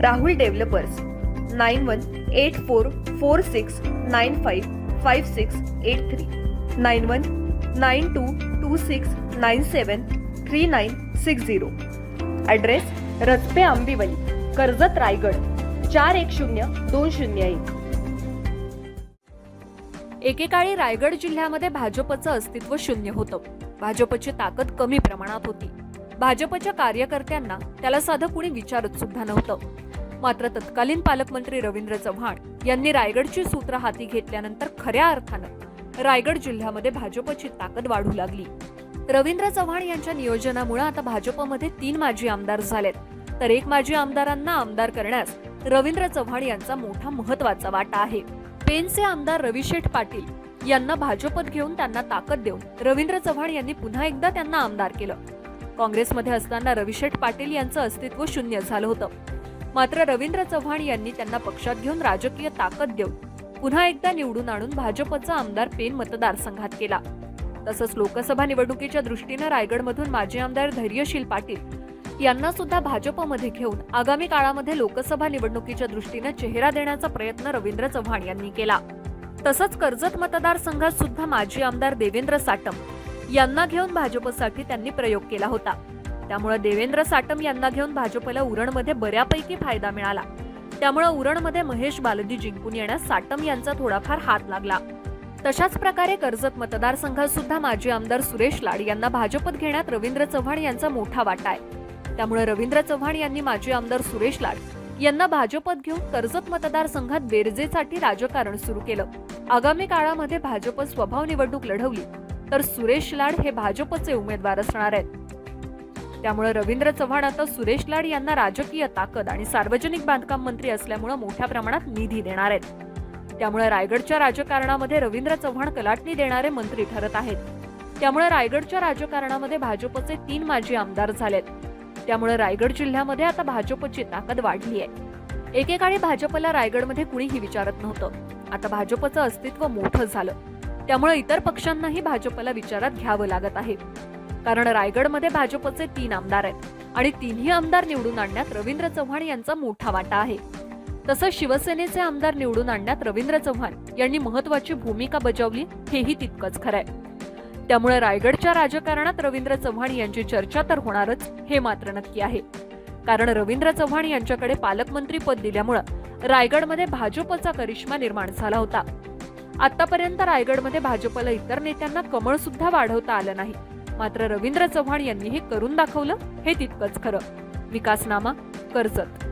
Rahul developers nine one eight four four six nine five five six eight three nine one nine two two six nine seven three nine six zero. Address Rajpe Ambivali Karjat Raigad चार एक शून्य दोन शून्य एक. एकेकाळी रायगड जिल्ह्यामध्ये भाजपचं अस्तित्व शून्य होतं. भाजपची ताकद कमी प्रमाणात होती. भाजपच्या कार्यकर्त्यांना त्याला साधं कुणी विचारत सुद्धा नव्हतं. मात्र तत्कालीन पालकमंत्री रवींद्र चव्हाण यांनी रायगडची सूत्र हाती घेतल्यानंतर खऱ्या अर्थानं रायगड जिल्ह्यामध्ये भाजपची ताकद वाढू लागली. रवींद्र चव्हाण यांच्या नियोजनामुळे आता भाजपमध्ये तीन माजी आमदार झालेत. तर एक माजी आमदारांना आमदार करण्यास रवींद्र चव्हाण यांचा मोठा महत्त्वाचा वाटा आहे. पेनचे आमदार रविशेठ पाटील यांना भाजपत घेऊन त्यांना ताकद देऊन रवींद्र चव्हाण यांनी पुन्हा एकदा त्यांना आमदार केलं. काँग्रेसमध्ये असताना रविशेठ पाटील यांचं अस्तित्व शून्य झालं होतं. मात्र रवींद्र चव्हाण यांनी त्यांना पक्षात घेऊन राजकीय ताकद देऊन पुन्हा एकदा निवडून आणून भाजपचा आमदार पेन मतदारसंघात केला. तसंच लोकसभा निवडणुकीच्या दृष्टीनं रायगडमधून माजी आमदार धैर्यशील पाटील यांना सुद्धा भाजपमध्ये घेऊन आगामी काळामध्ये लोकसभा निवडणुकीच्या दृष्टीनं चेहरा देण्याचा प्रयत्न रवींद्र चव्हाण यांनी केला. तसंच कर्जत मतदारसंघात सुद्धा माजी आमदार देवेंद्र साटम यांना घेऊन भाजपसाठी त्यांनी प्रयोग केला होता. त्यामुळे देवेंद्र साटम यांना घेऊन भाजपला उरणमध्ये बऱ्यापैकी फायदा मिळाला. त्यामुळे उरणमध्ये महेश बालदी जिंकून येण्यास साटम यांचा थोडाफार हात लागला. तशाच प्रकारे कर्जत मतदारसंघात सुद्धा माजी आमदार सुरेश लाड यांना भाजपत घेण्यात रवींद्र चव्हाण यांचा मोठा वाटा आहे. त्यामुळे रवींद्र चव्हाण यांनी माजी आमदार सुरेश लाड यांना भाजपत घेऊन कर्जत मतदारसंघात बेरजेसाठी राजकारण सुरू केलं. आगामी काळामध्ये भाजप स्वभाव निवडणूक लढवली तर सुरेश लाड हे भाजपचे उमेदवार असणार आहेत. त्यामुळे रवींद्र चव्हाण आता सुरेश लाड यांना राजकीय ताकद आणि सार्वजनिक बांधकाम मंत्री असल्यामुळे मोठ्या प्रमाणात निधी देणार आहेत. त्यामुळे रायगडच्या राजकारणामध्ये रवींद्र चव्हाण कलाटणी देणारे मंत्री ठरत आहेत. त्यामुळे रायगडच्या राजकारणामध्ये भाजपचे तीन माजी आमदार झालेत. त्यामुळे रायगड जिल्ह्यामध्ये आता भाजपची ताकद वाढली आहे एकेकाळी भाजपला रायगडमध्ये कुणीही विचारत नव्हतं. आता भाजपचं अस्तित्व मोठं झालं. त्यामुळे इतर पक्षांनाही भाजपला विचारात घ्यावं लागत आहे. कारण रायगडमध्ये भाजपचे तीन आमदार आहेत आणि तिन्ही आमदार निवडून आणण्यात रवींद्र चव्हाण यांचा मोठा वाटा आहे. तसंच शिवसेनेचे आमदार निवडून आणण्यात रवींद्र चव्हाण यांनी महत्वाची भूमिका बजावली हेही तितकंच खरंय. त्यामुळे रायगडच्या राजकारणात रवींद्र चव्हाण यांची चर्चा तर होणारच हे मात्र नक्की आहे. कारण रवींद्र चव्हाण यांच्याकडे पालकमंत्री पद दिल्यामुळं रायगडमध्ये भाजपचा करिश्मा निर्माण झाला होता. आतापर्यंत रायगडमध्ये भाजपला इतर नेत्यांना कमळ सुद्धा वाढवता आलं नाही. मात्र रवींद्र चव्हाण यांनी हे करून दाखवलं हे तितकंच खरं. विकासनामा कर्जत.